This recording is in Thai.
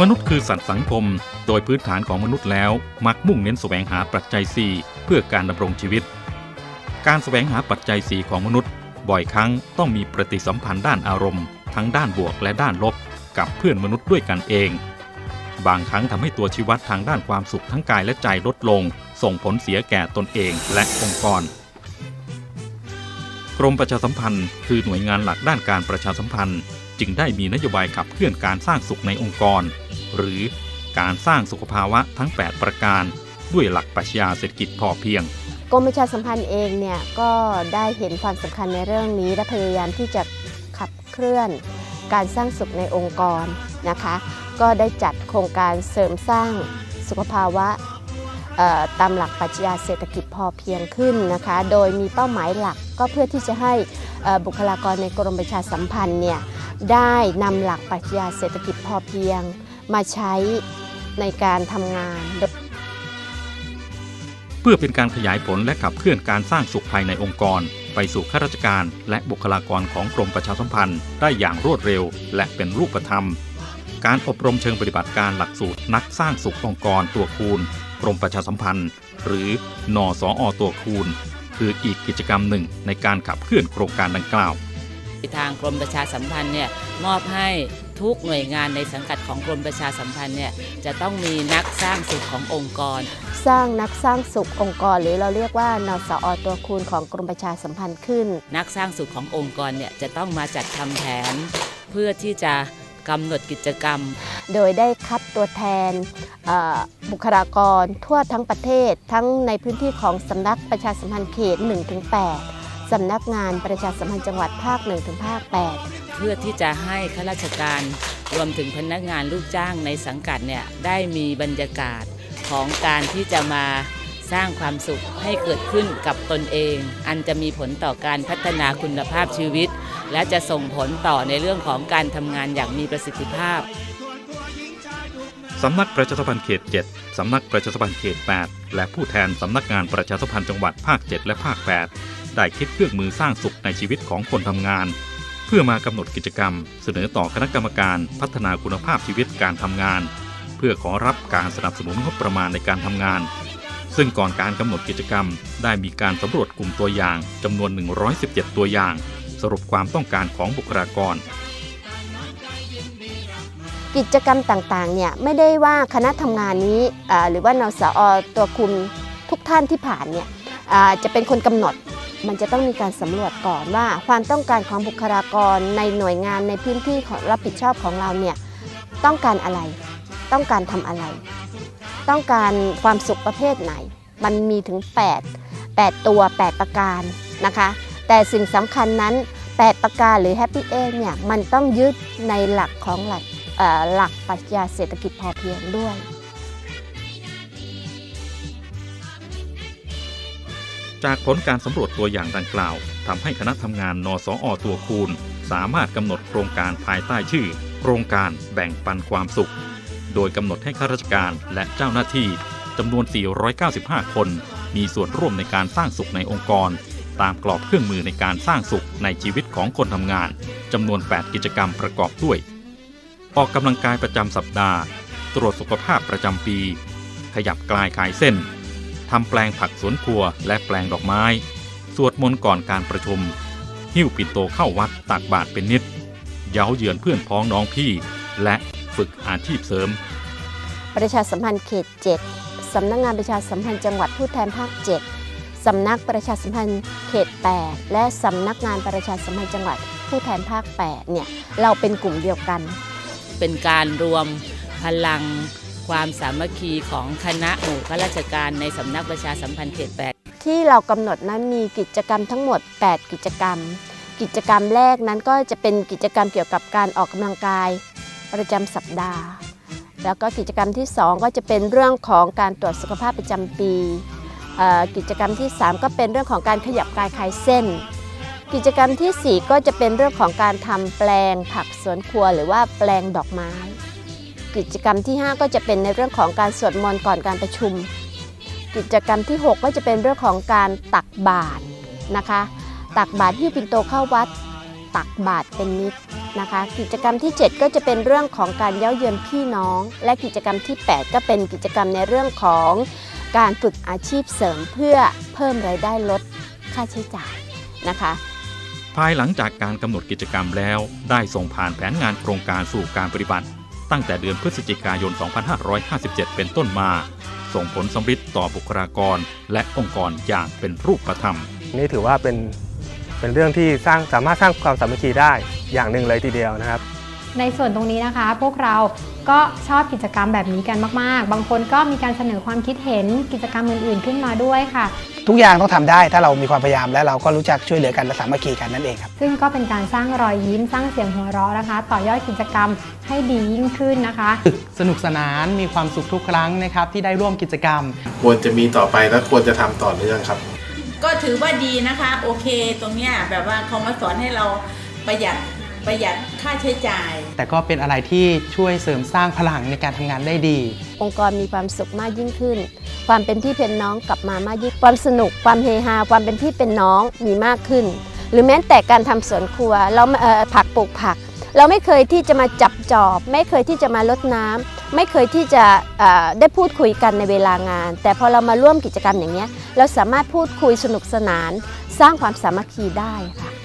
มนุษย์คือสัตว์สังคม โดยพื้นฐานของมนุษย์แล้ว มักมุ่งเน้นแสวงหาปัจจัย 4 เพื่อการดำรงชีวิต การแสวงหาปัจจัย 4 ของมนุษย์ บ่อยครั้งต้องมีปฏิสัมพันธ์ด้านอารมณ์ ทั้งด้านบวกและด้านลบ กับเพื่อนมนุษย์ด้วยกันเอง บางครั้งทำให้ตัวชีวัดทางด้านความสุขทั้งกายและใจลดลง ส่งผลเสียแก่ตนเองและองค์กรกรมประชาสัมพันธ์ คือหน่วยงานหลักด้านการประชาสัมพันธ์ จึงได้มีนโยบายขับเคลื่อนการสร้างสุขในองค์กร หรือการสร้างสุขภาวะทั้ง 8 ประการ ด้วยหลักปรัชญาเศรษฐกิจพอเพียงกรมประชาสัมพันธ์เองเนี่ยก็ได้เห็นความสำคัญในเรื่องนี้และพยายามที่จะขับเคลื่อนการสร้างสุขในองค์กรนะคะ ก็ได้จัดโครงการเสริมสร้างสุขภาวะตามหลักปรัชญาเศรษฐกิจพอเพียงขึ้นนะคะ โดยมีเป้าหมายหลักก็เพื่อที่จะให้บุคลากรในกรมประชาสัมพันธ์เนี่ย ได้นำหลักปรัชญาเศรษฐกิจพอเพียง มาใช้ในการทำงาน เพื่อเป็นการขยายผลและขับเคลื่อนการสร้างสุขภายในองค์กร ไปสู่ข้าราชการ และบุคลากรของกรมประชาสัมพันธ์ ได้อย่างรวดเร็ว และเป็นรูปธรรม การอบรมเชิงปฏิบัติการหลักสูตรนักสร้างสุของค์กรตัวคูณ กรมประชาสัมพันธ์ หรือนสออตัวคูณ คืออีกกิจกรรมหนึ่งในการขับเคลื่อนโครงการดังกล่าว ทางกรมประชาสัมพันธ์เนี่ยมอบให้ทุกหน่วยงานในสังกัดของกรมประชาสัมพันธ์เนี่ยจะต้องมีนักสร้างสุขขององค์กร สร้างนักสร้างสุของค์กร หรือเราเรียกว่านสอตัวคูณของกรมประชาสัมพันธ์ขึ้น นักสร้างสุขขององค์กรเนี่ยจะต้องมาจัดทำแผน เพื่อที่จะกำหนดกิจกรรม โดยได้คัดตัวแทนเอ่อบุคลากรทั่วทั้งประเทศ ทั้งในพื้นที่ของสำนักประชาสัมพันธ์เขต 1-8 สำนักงานประชาสัมพันธ์จังหวัดภาค 1- ภาค 8 เพื่อที่จะให้ข้าราชการรวมถึงพนักงานลูกจ้างในสังกัดเนี่ยได้มีบรรยากาศของการที่จะมาสร้างความสุขให้เกิดขึ้นกับตนเอง อันจะมีผลต่อการพัฒนาคุณภาพชีวิต และจะส่งผลต่อในเรื่องของการทำงานอย่างมีประสิทธิภาพ สำนักประชาสัมพันธ์เขต 7 สำนักประชาสัมพันธ์เขต 8 และผู้แทนสำนักงานประชาสัมพันธ์จังหวัดภาค 7 และภาค 8 ได้คิดเครื่องมือสร้างสุขในชีวิตของคนทำงาน เพื่อมากำหนดกิจกรรม เสนอต่อคณะกรรมการพัฒนาคุณภาพชีวิตการทำงาน เพื่อขอรับการสนับสนุนงบประมาณในการทำงาน ซึ่งก่อนการกำหนดกิจกรรม ได้มีการสำรวจกลุ่มตัวอย่างจำนวน 117 ตัวอย่าง สรุปความต้องการของบุคลากร กิจกรรมต่างๆเนี่ยไม่ได้ว่าคณะทำงานนี้หรือว่านสอตัวคุมทุกท่านที่ผ่านเนี่ยจะเป็นคนกำหนด มันจะต้องมีการสำรวจก่อนว่าความต้องการของบุคลากรในหน่วยงานในพื้นที่ของรับผิดชอบของเราเนี่ยต้องการอะไร ต้องการทำอะไร ต้องการความสุขประเภทไหน มันมีถึง 8 8 ตัว 8 ประการนะคะ แต่สิ่งสำคัญนั้น 8 ประการหรือ Happy e n d เนี่ยมันต้องยึดในหลักของหลัก หลักปรัชญาเศรษฐกิจพอเพียงด้วย จากผลการสำรวจตัวอย่างดังกล่าวทำให้คณะทำงานนสอตัวคูณ สามารถกำหนดโครงการภายใต้ชื่อ โครงการแบ่งปันความสุข โดยกำหนดให้ข้าราชการและเจ้าหน้าที่จำนวน 495 คน มีส่วนร่วมในการสร้างสุขในองค์กร ตามกรอบเครื่องมือในการสร้างสุขในชีวิตของคนทำงานจำนวน 8 กิจกรรมประกอบด้วย ออกกำลังกายประจำสัปดาห์ ตรวจสุขภาพประจำปี ขยับกลายคลายเส้นทำแปลงผักสวนครัวและแปลงดอกไม้ สวดมนต์ก่อนการประชุม หิ้วปิ่นโตเข้าวัดตักบาตรเป็นนิด เย้าเยือนเพื่อนพ้องน้องพี่ และฝึกอาชีพเสริม ประชาสัมพันธ์เขต 7 สำนักงานประชาสัมพันธ์จังหวัดผู้แทนภาค 7 สำนักประชาสัมพันธ์เขต 8 และสำนักงานประชาสัมพันธ์จังหวัดผู้แทนภาค 8 เนี่ย เราเป็นกลุ่มเดียวกัน เป็นการรวมพลังความสามัคคีของคณะหมู่ข้าราชการในสำนักประชาสัมพันธ์เขตแปดที่เรากำหนดนั้นมีกิจกรรมทั้งหมด 8 กิจกรรม กิจกรรมแรกนั้นก็จะเป็นกิจกรรมเกี่ยวกับการออกกำลังกายประจำสัปดาห์ แล้วก็กิจกรรมที่ 2 ก็จะเป็นเรื่องของการตรวจสุขภาพประจำปี กิจกรรมที่ 3 ก็เป็นเรื่องของการขยับกายคลายเส้น กิจกรรมทีสี่ 4 ก็จะเป็นเรื่องของการทำแปลงผักสวนครัว หรือว่าแปลงดอกไม้ กิจกรรมที่ 5 ก็จะเป็นในเรื่องของการสวดมนต์ก่อนการประชุม กิจกรรมที่ 6 ก็จะเป็นเรื่องของการตักบาตรนะคะ ตักบาตรที่ปินโตเข้าวัด ตักบาตรเป็นมิตรนะคะ กิจกรรมที่ 7 ก็จะเป็นเรื่องของการเย้าเยือนพี่น้อง และกิจกรรมที่ 8 ก็เป็นกิจกรรมในเรื่องของการฝึกอาชีพเสริมเพื่อเพิ่มรายได้ลดค่าใช้จ่ายนะคะ ภายหลังจากการกำหนดกิจกรรมแล้ว ได้ส่งผ่านแผนงานโครงการสู่การปฏิบัติ ตั้งแต่เดือนพฤศจิกายน 2557 เป็นต้นมา ส่งผลสำฤทธิ์ต่อบุคลากร และองค์กรอย่างเป็นรูปธรรม นี่ถือว่าเป็นเป็นเรื่องที่สร้างสามารถสร้างความสามัคคีได้อย่างหนึ่งเลยทีเดียวนะครับ ในส่วนตรงนี้นะคะ พวกเราก็ชอบกิจกรรมแบบนี้กันมาก ๆ บางคนก็มีการเสนอความคิดเห็นกิจกรรมอื่น ๆ ขึ้นมาด้วยค่ะ ทุกอย่างต้องทำได้ถ้าเรามีความพยายามและเราก็รู้จักช่วยเหลือกันและสามัคคีกันนั่นเองครับ ซึ่งก็เป็นการสร้างรอยยิ้มสร้างเสียงหัวเราะนะคะ ต่อยอดกิจกรรมให้ดียิ่งขึ้นนะคะ สนุกสนานมีความสุขทุกครั้งนะครับที่ได้ร่วมกิจกรรม ควรจะมีต่อไปและควรจะทำต่อเนื่องครับ ก็ถือว่าดีนะคะ โอเค ตรงเนี้ยแบบว่าเขามาสอนให้เราประหยัด ประหยัดค่าใช้จ่าย แต่ก็เป็นอะไรที่ช่วยเสริมสร้างพลังในการทำงานได้ดี องค์กรมีความสุขมากยิ่งขึ้น ความเป็นพี่เป็นน้องกลับมามากยิ่งความสนุก ความเฮฮา ความเป็นพี่เป็นน้องมีมากขึ้น หรือแม้แต่การทำสวนครัวเราเอ่อผักปลูกผัก เราไม่เคยที่จะมาจับจอบ ไม่เคยที่จะมาลดน้ำไม่เคยที่จะเอ่อได้พูดคุยกันในเวลางาน แต่พอเรามาร่วมกิจกรรมอย่างเนี้ยเราสามารถพูดคุยสนุกสนาน สร้างความสามัคคีได้ค่ะ